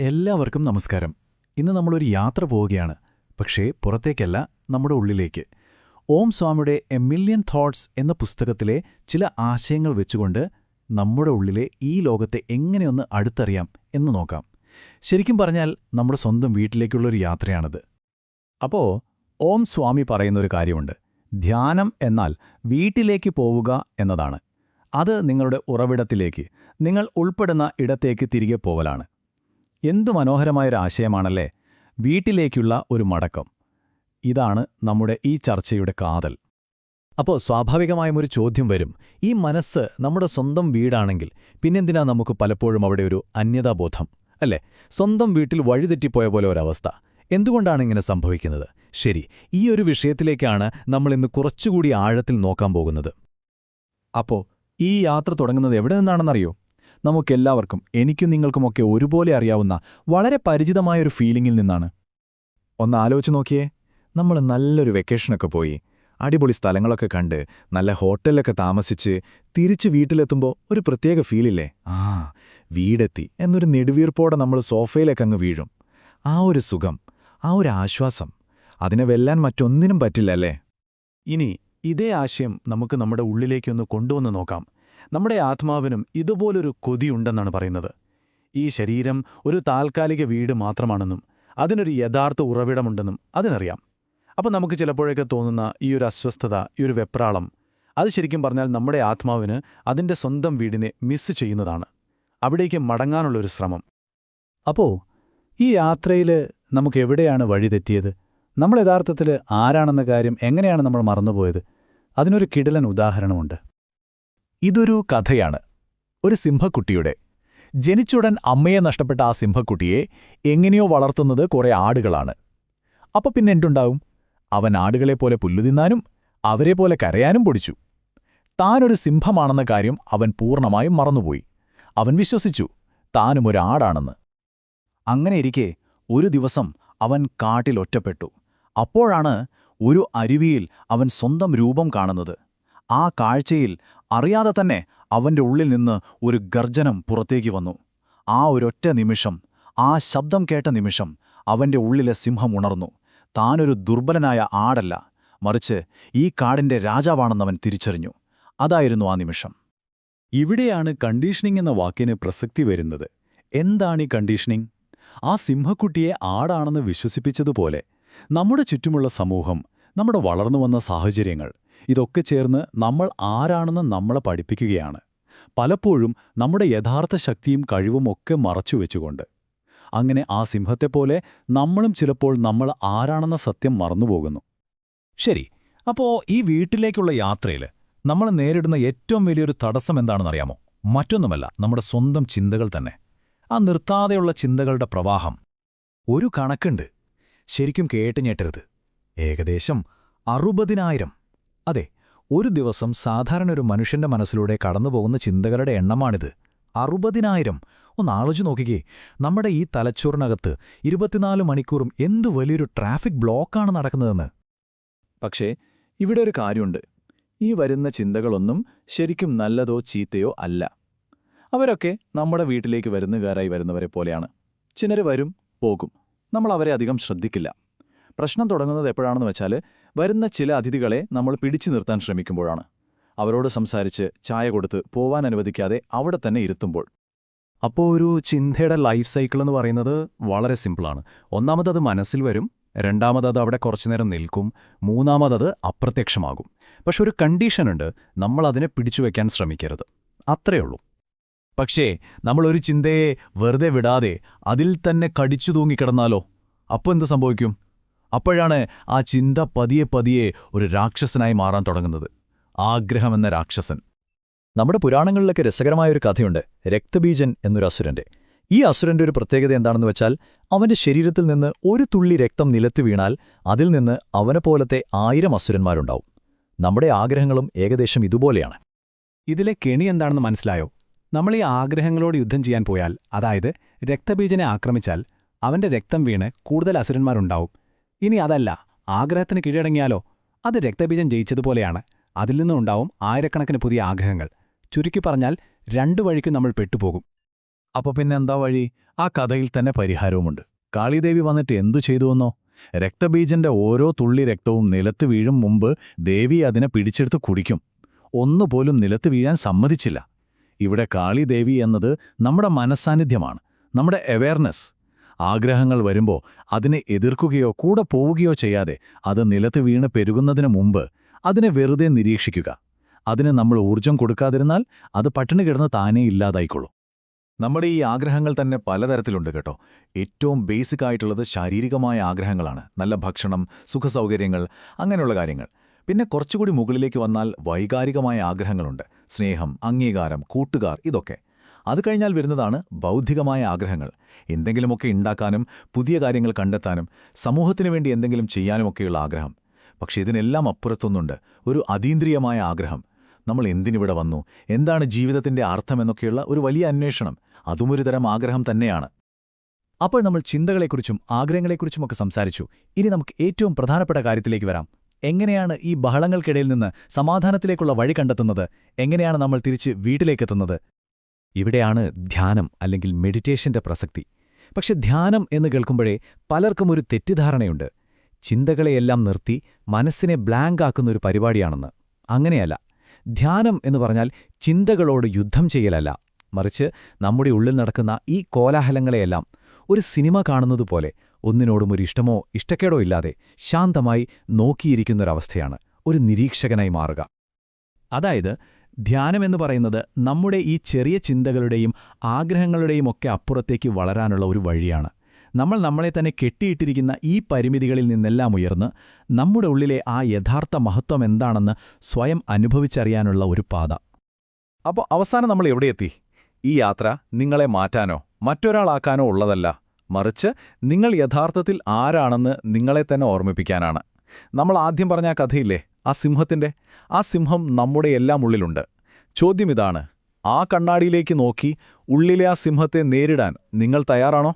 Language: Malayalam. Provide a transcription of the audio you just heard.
എല്ലാവർക്കും നമസ്കാരം. ഇന്ന് നമ്മളൊരു യാത്ര പോവുകയാണ്. പക്ഷേ പുറത്തേക്കല്ല നമ്മുടെ ഉള്ളിലേക്ക്. ഓം സ്വാമിയുടെ എ മില്യൺ തോട്ട്സ് എന്ന പുസ്തകത്തിലെ ചില ആശയങ്ങൾ വെച്ചുകൊണ്ട് നമ്മുടെ ഉള്ളിലെ ഈ ലോകത്തെ എങ്ങനെയൊന്ന് അടുത്തറിയാം എന്ന് നോക്കാം. ശരിക്കും പറഞ്ഞാൽ നമ്മുടെ സ്വന്തം വീട്ടിലേക്കുള്ളൊരു യാത്രയാണത്. അപ്പോ ഓം സ്വാമി പറയുന്നൊരു കാര്യമുണ്ട്. ധ്യാനം എന്നാൽ വീട്ടിലേക്ക് പോവുക എന്നതാണ്. അത് നിങ്ങളുടെ ഉറവിടത്തിലേക്ക് നിങ്ങൾ ഉൾപ്പെടുന്ന ഇടത്തേക്ക് തിരികെ പോവലാണ്. എന്തു മനോഹരമായൊരു ആശയമാണല്ലേ വീട്ടിലേക്കുള്ള ഒരു മടക്കം. ഇതാണ് നമ്മുടെ ഈ ചർച്ചയുടെ കാതൽ. അപ്പോൾ സ്വാഭാവികമായും ഒരു ചോദ്യം വരും. ഈ മനസ്സ് നമ്മുടെ സ്വന്തം വീടാണെങ്കിൽ പിന്നെന്തിനാ നമുക്ക് പലപ്പോഴും അവിടെ ഒരു അന്യതാബോധം? അല്ലേ? സ്വന്തം വീട്ടിൽ വഴിതെറ്റിപ്പോയ പോലെ ഒരവസ്ഥ. എന്തുകൊണ്ടാണ് ഇങ്ങനെ സംഭവിക്കുന്നത്? ശരി ഈ ഒരു വിഷയത്തിലേക്കാണ് നമ്മൾ ഇന്ന് കുറച്ചുകൂടി ആഴത്തിൽ നോക്കാൻ പോകുന്നത്. അപ്പോൾ ഈ യാത്ര തുടങ്ങുന്നത് എവിടെ നിന്നാണെന്നറിയോ? നമുക്കെല്ലാവർക്കും എനിക്കും നിങ്ങൾക്കുമൊക്കെ ഒരുപോലെ അറിയാവുന്ന വളരെ പരിചിതമായ ഒരു ഫീലിംഗിൽ നിന്നാണ്. ഒന്ന് ആലോചിച്ച് നോക്കിയേ നമ്മൾ നല്ലൊരു വെക്കേഷനൊക്കെ പോയി അടിപൊളി സ്ഥലങ്ങളൊക്കെ കണ്ട് നല്ല ഹോട്ടലിലൊക്കെ താമസിച്ച് തിരിച്ച് വീട്ടിലെത്തുമ്പോൾ ഒരു പ്രത്യേക ഫീലില്ലേ ആ വീടെത്തി എന്നൊരു നെടുവീർപ്പോടെ നമ്മൾ സോഫയിലേക്ക് അങ്ങ് വീഴും. ആ ഒരു സുഖം ആ ഒരു ആശ്വാസം അതിനെ വെല്ലാൻ മറ്റൊന്നിനും പറ്റില്ലല്ലേ ഇനി ഇതേ ആശയം നമുക്ക് നമ്മുടെ ഉള്ളിലേക്കൊന്ന് കൊണ്ടുവന്ന് നോക്കാം. നമ്മുടെ ആത്മാവിനും ഇതുപോലൊരു കൊതിയുണ്ടെന്നാണ് പറയുന്നത്. ഈ ശരീരം ഒരു താൽക്കാലിക വീട് മാത്രമാണെന്നും അതിനൊരു യഥാർത്ഥ ഉറവിടമുണ്ടെന്നും അതിനറിയാം. അപ്പം നമുക്ക് ചിലപ്പോഴൊക്കെ തോന്നുന്ന ഈ ഒരു അസ്വസ്ഥത ഈ ഒരു വെപ്രാളം അത് ശരിക്കും പറഞ്ഞാൽ നമ്മുടെ ആത്മാവിന് അതിന്റെ സ്വന്തം വീടിനെ മിസ് ചെയ്യുന്നതാണ്. അവിടേക്ക് മടങ്ങാനുള്ളൊരു ശ്രമം. അപ്പോൾ ഈ യാത്രയിൽ നമുക്ക് എവിടെയാണ് വഴിതെറ്റിയത് നമ്മൾ യഥാർത്ഥത്തിൽ ആരാണെന്ന കാര്യം എങ്ങനെയാണ് നമ്മൾ മറന്നുപോയത്? അതിനൊരു കിടലൻ ഉദാഹരണമുണ്ട്. ഇതൊരു കഥയാണ്. ഒരു സിംഹക്കുട്ടിയുടെ. ജനിച്ചുടൻ അമ്മയെ നഷ്ടപ്പെട്ട ആ സിംഹക്കുട്ടിയെ എങ്ങനെയോ വളർത്തുന്നത് കുറെ ആടുകളാണ്. അപ്പൊ പിന്നെ എന്തുണ്ടാവും? അവൻ ആടുകളെപ്പോലെ പുല്ലുതിന്നാനും അവരെപ്പോലെ കരയാനും പൊടിച്ചു. താനൊരു സിംഹമാണെന്ന കാര്യം അവൻ പൂർണമായും മറന്നുപോയി. അവൻ വിശ്വസിച്ചു താനും ഒരാടാണെന്ന് അങ്ങനെയിരിക്കെ ഒരു ദിവസം അവൻ കാട്ടിൽ ഒറ്റപ്പെട്ടു. അപ്പോഴാണ് ഒരു അരുവിയിൽ അവൻ സ്വന്തം രൂപം കാണുന്നത്. ആ കാഴ്ചയിൽ അറിയാതെ തന്നെ അവന്റെ ഉള്ളിൽ നിന്ന് ഒരു ഗർജനം പുറത്തേക്ക് വന്നു. ആ ഒരൊറ്റ നിമിഷം ആ ശബ്ദം കേട്ട നിമിഷം അവന്റെ ഉള്ളിലെ സിംഹം ഉണർന്നു. താനൊരു ദുർബലനായ ആടല്ല. മറിച്ച് ഈ കാടിന്റെ രാജാവാണെന്നവൻ തിരിച്ചറിഞ്ഞു. അതായിരുന്നു ആ നിമിഷം. ഇവിടെയാണ് കണ്ടീഷനിംഗ് എന്ന വാക്കിന് പ്രസക്തി വരുന്നത്. എന്താണ് ഈ കണ്ടീഷനിംഗ്? ആ സിംഹക്കുട്ടിയെ ആടാണെന്ന് വിശ്വസിപ്പിച്ചതുപോലെ നമ്മുടെ ചുറ്റുമുള്ള സമൂഹം നമ്മുടെ വളർന്നു വന്ന സാഹചര്യങ്ങൾ ഇതൊക്കെ ചേർന്ന് നമ്മൾ ആരാണെന്ന് നമ്മളെ പഠിപ്പിക്കുകയാണ്. പലപ്പോഴും നമ്മുടെ യഥാർത്ഥ ശക്തിയും കഴിവും ഒക്കെ മറച്ചുവെച്ചുകൊണ്ട് അങ്ങനെ ആ സിംഹത്തെപ്പോലെ നമ്മളും ചിലപ്പോൾ നമ്മൾ ആരാണെന്ന സത്യം മറന്നുപോകുന്നു. ശരി അപ്പോ ഈ വീട്ടിലേക്കുള്ള യാത്രയിൽ നമ്മൾ നേരിടുന്ന ഏറ്റവും വലിയൊരു തടസ്സം എന്താണെന്നറിയാമോ? മറ്റൊന്നുമല്ല നമ്മുടെ സ്വന്തം ചിന്തകൾ തന്നെ. ആ നിർത്താതെയുള്ള ചിന്തകളുടെ പ്രവാഹം. ഒരു കണക്കുണ്ട്. ശരിക്കും കേട്ട് ഞെട്ടരുത്. ഏകദേശം അറുപതിനായിരം. അതെ ഒരു ദിവസം സാധാരണ ഒരു മനുഷ്യന്റെ മനസ്സിലൂടെ കടന്നുപോകുന്ന ചിന്തകളുടെ എണ്ണമാണിത്. അറുപതിനായിരം. ഒന്ന് ആലോചിച്ച് നോക്കിക്കേ നമ്മുടെ ഈ തലച്ചോറിനകത്ത് ഇരുപത്തിനാല് മണിക്കൂറും എന്തു വലിയൊരു ട്രാഫിക് ബ്ലോക്കാണ് നടക്കുന്നതെന്ന്. പക്ഷേ ഇവിടെ ഒരു കാര്യമുണ്ട്. ഈ വരുന്ന ചിന്തകളൊന്നും ശരിക്കും നല്ലതോ ചീത്തയോ അല്ല. അവരൊക്കെ നമ്മുടെ വീട്ടിലേക്ക് വരുന്നുകാരായി വരുന്നവരെ പോലെയാണ്. ചിലർ വരും പോകും. നമ്മൾ അവരെ അധികം ശ്രദ്ധിക്കില്ല. പ്രശ്നം തുടങ്ങുന്നത് എപ്പോഴാണെന്ന് വെച്ചാൽ വരുന്ന ചില അതിഥികളെ നമ്മൾ പിടിച്ചു നിർത്താൻ ശ്രമിക്കുമ്പോഴാണ്. അവരോട് സംസാരിച്ച് ചായ കൊടുത്ത് പോവാൻ അനുവദിക്കാതെ അവിടെ തന്നെ ഇരുത്തുമ്പോൾ. അപ്പോൾ ഒരു ചിന്തയുടെ ലൈഫ് സൈക്കിൾ എന്ന് പറയുന്നത് വളരെ സിമ്പിളാണ്. ഒന്നാമതത് മനസ്സിൽ വരും രണ്ടാമതത് അവിടെ കുറച്ചു നേരം നിൽക്കും മൂന്നാമതത് അപ്രത്യക്ഷമാകും. പക്ഷെ ഒരു കണ്ടീഷനുണ്ട് അതിനെ പിടിച്ചുവെക്കാൻ ശ്രമിക്കരുത്. അത്രയുള്ളൂ പക്ഷേ നമ്മളൊരു ചിന്തയെ വെറുതെ വിടാതെ അതിൽ തന്നെ കടിച്ചു തൂങ്ങിക്കിടന്നാലോ? അപ്പോൾ എന്ത് സംഭവിക്കും? അപ്പോഴാണ് ആ ചിന്ത പതിയെ പതിയെ ഒരു രാക്ഷസനായി മാറാൻ തുടങ്ങുന്നത്. ആഗ്രഹമെന്ന രാക്ഷസൻ. നമ്മുടെ പുരാണങ്ങളിലൊക്കെ രസകരമായൊരു കഥയുണ്ട് രക്തബീജൻ എന്നൊരു അസുരന്റെ. ഈ അസുരന്റെ ഒരു പ്രത്യേകത എന്താണെന്ന് വെച്ചാൽ അവന്റെ ശരീരത്തിൽ നിന്ന് ഒരു തുള്ളി രക്തം നിലത്ത് വീണാൽ അതിൽ നിന്ന് അവനെ പോലത്തെ ആയിരം അസുരന്മാരുണ്ടാവും. നമ്മുടെ ആഗ്രഹങ്ങളും ഏകദേശം ഇതുപോലെയാണ്. ഇതിലെ കെണി എന്താണെന്ന് മനസ്സിലായോ? നമ്മൾ ഈ ആഗ്രഹങ്ങളോട് യുദ്ധം ചെയ്യാൻ പോയാൽ അതായത് രക്തബീജനെ ആക്രമിച്ചാൽ അവന്റെ രക്തം വീണ് കൂടുതൽ അസുരന്മാരുണ്ടാവും. ഇനി അതല്ല ആഗ്രഹത്തിന് കീഴടങ്ങിയാലോ? അത് രക്തബീജം ജയിച്ചതുപോലെയാണ്. അതിൽ നിന്നുണ്ടാവും ആയിരക്കണക്കിന് പുതിയ ആഗ്രഹങ്ങൾ. ചുരുക്കി പറഞ്ഞാൽ രണ്ടു വഴിക്കും നമ്മൾ പെട്ടുപോകും. അപ്പൊ പിന്നെ എന്താ വഴി? ആ കഥയിൽ തന്നെ പരിഹാരവുമുണ്ട്. കാളിദേവി വന്നിട്ട് എന്തു ചെയ്തുവെന്നോ? രക്തബീജന്റെ ഓരോ തുള്ളി രക്തവും നിലത്ത് വീഴും മുമ്പ് ദേവി അതിനെ പിടിച്ചെടുത്ത് കുടിക്കും. ഒന്നുപോലും നിലത്ത് വീഴാൻ സമ്മതിച്ചില്ല. ഇവിടെ കാളിദേവി എന്നത് നമ്മുടെ മനസ്സാന്നിധ്യമാണ് നമ്മുടെ അവയർനെസ് ആഗ്രഹങ്ങൾ വരുമ്പോൾ അതിനെ എതിർക്കുകയോ കൂടെ പോവുകയോ ചെയ്യാതെ അത് നിലത്ത് വീണ് പെരുകുന്നതിന് മുമ്പ് അതിനെ വെറുതെ നിരീക്ഷിക്കുക. അതിന് നമ്മൾ ഊർജം കൊടുക്കാതിരുന്നാൽ അത് പട്ടിണി കിടന്ന് താനേ ഇല്ലാതായിക്കൊള്ളൂ നമ്മുടെ ഈ ആഗ്രഹങ്ങൾ തന്നെ പലതരത്തിലുണ്ട് കേട്ടോ. ഏറ്റവും ബേസിക് ആയിട്ടുള്ളത് ശാരീരികമായ ആഗ്രഹങ്ങളാണ്. നല്ല ഭക്ഷണം സുഖസൗകര്യങ്ങൾ അങ്ങനെയുള്ള കാര്യങ്ങൾ. പിന്നെ കുറച്ചുകൂടി മുകളിലേക്ക് വന്നാൽ വൈകാരികമായ ആഗ്രഹങ്ങളുണ്ട്. സ്നേഹം അംഗീകാരം കൂട്ടുകാർ ഇതൊക്കെ. അത് കഴിഞ്ഞാൽ വരുന്നതാണ് ബൗദ്ധികമായ ആഗ്രഹങ്ങൾ. എന്തെങ്കിലുമൊക്കെ ഉണ്ടാക്കാനും പുതിയ കാര്യങ്ങൾ കണ്ടെത്താനും സമൂഹത്തിനു വേണ്ടി എന്തെങ്കിലും ചെയ്യാനുമൊക്കെയുള്ള ആഗ്രഹം. പക്ഷെ ഇതിനെല്ലാം അപ്പുറത്തൊന്നുണ്ട് ഒരു അതീന്ദ്രിയമായ ആഗ്രഹം. നമ്മൾ എന്തിനിവിടെ വന്നു? എന്താണ് ജീവിതത്തിന്റെ അർത്ഥമെന്നൊക്കെയുള്ള ഒരു വലിയ അന്വേഷണം. അതും ഒരു തരം ആഗ്രഹം തന്നെയാണ്. അപ്പോൾ നമ്മൾ ചിന്തകളെക്കുറിച്ചും ആഗ്രഹങ്ങളെക്കുറിച്ചുമൊക്കെ സംസാരിച്ചു. ഇനി നമുക്ക് ഏറ്റവും പ്രധാനപ്പെട്ട കാര്യത്തിലേക്ക് വരാം. എങ്ങനെയാണ് ഈ ബഹളങ്ങൾക്കിടയിൽ നിന്ന് സമാധാനത്തിലേക്കുള്ള വഴി കണ്ടെത്തുന്നത്? എങ്ങനെയാണ് നമ്മൾ തിരിച്ച് വീട്ടിലേക്കെത്തുന്നത്? ഇവിടെയാണ് ധ്യാനം അല്ലെങ്കിൽ മെഡിറ്റേഷന്റെ പ്രസക്തി. പക്ഷെ ധ്യാനം എന്ന് കേൾക്കുമ്പോഴേ പലർക്കും ഒരു തെറ്റിദ്ധാരണയുണ്ട്. ചിന്തകളെയെല്ലാം നിർത്തി മനസ്സിനെ ബ്ലാങ്ക് ആക്കുന്ന ഒരു പരിപാടിയാണെന്ന്. അങ്ങനെയല്ല. ധ്യാനം എന്ന് പറഞ്ഞാൽ ചിന്തകളോട് യുദ്ധം ചെയ്യലല്ല. മറിച്ച് നമ്മുടെ ഉള്ളിൽ നടക്കുന്ന ഈ കോലാഹലങ്ങളെയെല്ലാം ഒരു സിനിമ കാണുന്നതുപോലെ ഒന്നിനോടും ഒരു ഇഷ്ടമോ ഇഷ്ടക്കേടോ ഇല്ലാതെ ശാന്തമായി നോക്കിയിരിക്കുന്നൊരവസ്ഥയാണ് ഒരു നിരീക്ഷകനായി മാറുക. അതായത് ധ്യാനമെന്ന് പറയുന്നത് നമ്മുടെ ഈ ചെറിയ ചിന്തകളുടെയും ആഗ്രഹങ്ങളുടെയും ഒക്കെ അപ്പുറത്തേക്ക് വളരാനുള്ള ഒരു വഴിയാണ്. നമ്മൾ നമ്മളെ തന്നെ കെട്ടിയിട്ടിരിക്കുന്ന ഈ പരിമിതികളിൽ നിന്നെല്ലാം ഉയർന്ന് നമ്മുടെ ഉള്ളിലെ ആ യഥാർത്ഥ മഹത്വം എന്താണെന്ന് സ്വയം അനുഭവിച്ചറിയാനുള്ള ഒരു പാത. അപ്പോൾ അവസാനം നമ്മൾ എവിടെയെത്തി ഈ യാത്ര നിങ്ങളെ മാറ്റാനോ മറ്റൊരാളാക്കാനോ ഉള്ളതല്ല. മറിച്ച് നിങ്ങൾ യഥാർത്ഥത്തിൽ ആരാണെന്ന് നിങ്ങളെ തന്നെ ഓർമ്മിപ്പിക്കാനാണ്. നമ്മൾ ആദ്യം പറഞ്ഞ കഥയില്ലേ? ആ സിംഹത്തിന്റെ ആ സിംഹം നമ്മുടെ എല്ലാം ഉള്ളിലുണ്ട്. ചോദ്യമിതാണ് ആ കണ്ണാടിയിലേക്ക് നോക്കി ഉള്ളിലെ ആ സിംഹത്തെ നേരിടാൻ നിങ്ങൾ തയ്യാറാണോ?